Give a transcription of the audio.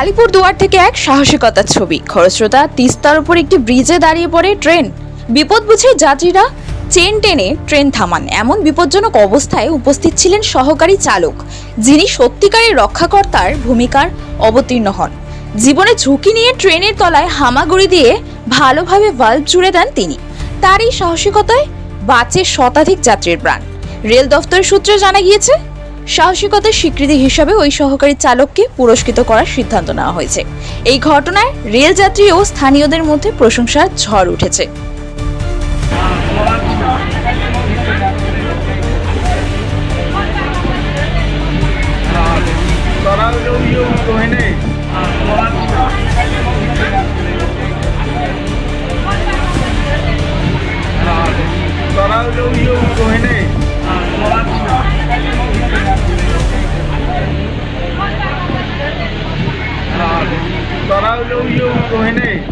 আলিপুর দুয়ার থেকে এক সাহসিকতার ছবি। খরস্রোতা তিস্তার উপর একটি ব্রিজে দাঁড়িয়ে পড়ে ট্রেন বিপদ বুঝে যাত্রীরা চেন টেনে ট্রেন থামান। এমন বিপজ্জনক অবস্থায় উপস্থিত ছিলেন সহকারী চালক, যিনি সত্যিকারের রক্ষাকর্তার ভূমিকার অবতীর্ণ হন। জীবনে ঝুঁকি নিয়ে ট্রেনের তলায় হামাগুড়ি দিয়ে ভালোভাবে ভাল্ব জুড়ে দেন তিনি। তার এই সাহসিকতায় বাঁচে শতাধিক যাত্রীর প্রাণ। রেল দফতরের সূত্রে জানা গিয়েছে সাহসিকতার স্বীকৃতি হিসাবে ওই সহকারী চালককে পুরস্কৃত করার সিদ্ধান্ত নেওয়া হয়েছে। এই ঘটনায় রেল যাত্রী ও স্থানীয়দের মধ্যে প্রশংসার ঝড় উঠেছে। Paulo yung kuhin eh.